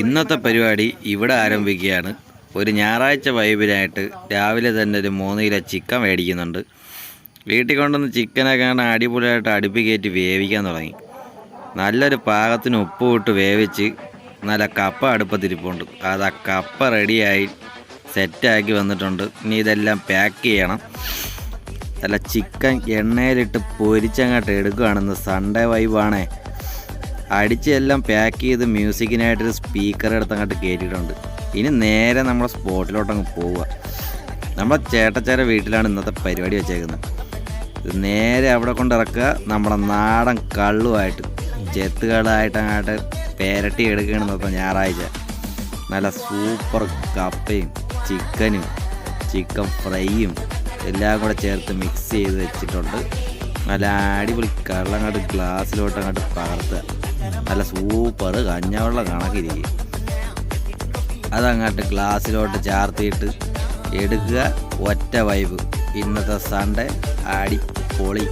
ഇന്നത്തെ പരിപാടി ഇവിടെ ആരംഭിക്കുകയാണ്. ഒരു ഞായറാഴ്ച വൈബിനായിട്ട് രാവിലെ തന്നെ ഒരു മൂന്ന് കിലോ ചിക്കൻ മേടിക്കുന്നുണ്ട്. വീട്ടിൽ കൊണ്ടുവന്ന് ചിക്കനൊക്കെ കണ്ട് അടിപൊളിയായിട്ട് അടുപ്പി കയറ്റി വേവിക്കാൻ തുടങ്ങി. നല്ലൊരു പാകത്തിന് ഉപ്പ് ഇട്ട് വേവിച്ച് നല്ല കപ്പ അടുപ്പത്തിരിപ്പുണ്ട്. അത് ആ കപ്പ റെഡിയായി സെറ്റാക്കി വന്നിട്ടുണ്ട്. ഇനി ഇതെല്ലാം പാക്ക് ചെയ്യണം. നല്ല ചിക്കൻ എണ്ണയിലിട്ട് പൊരിച്ചങ്ങോട്ട് എടുക്കുകയാണെന്ന് സൺഡേ വൈബാണേ. അടിച്ച് എല്ലാം പാക്ക് ചെയ്ത് മ്യൂസിക്കിനായിട്ടൊരു സ്പീക്കർ എടുത്ത് അങ്ങോട്ട് കയറ്റിയിട്ടുണ്ട് ഇനി നേരെ നമ്മുടെ സ്പോട്ടിലോട്ട് അങ്ങ് പോവുക. നമ്മുടെ ചേട്ടച്ചാര വീട്ടിലാണ് ഇന്നത്തെ പരിപാടി വെച്ചേക്കുന്നത്. നേരെ അവിടെ കൊണ്ടിറക്കുക. നമ്മുടെ നാടൻ കള്ളുമായിട്ട് ചെത്തുകളായിട്ട് അങ്ങോട്ട് പേരട്ടി എടുക്കുകയാണ് ഇന്നത്തെ ഞായറാഴ്ച. നല്ല സൂപ്പർ കപ്പയും ചിക്കനും ചിക്കൻ ഫ്രൈയും എല്ലാം കൂടെ ചേർത്ത് മിക്സ് ചെയ്ത് വെച്ചിട്ടുണ്ട്. നല്ല അടിപൊളി കള്ളങ്ങോട്ട് ഗ്ലാസ്സിലോട്ട് അങ്ങോട്ട് പകർത്തുക. നല്ല സൂപ്പർ കഞ്ഞവെള്ളം കണക്കിരിക്കും. അതങ്ങോട്ട് ഗ്ലാസ്സിലോട്ട് ചാർത്തിയിട്ട് എടുക്കുക. ഒറ്റ വൈബ് ഇന്നത്തെ സൺഡേ അടിപൊളി.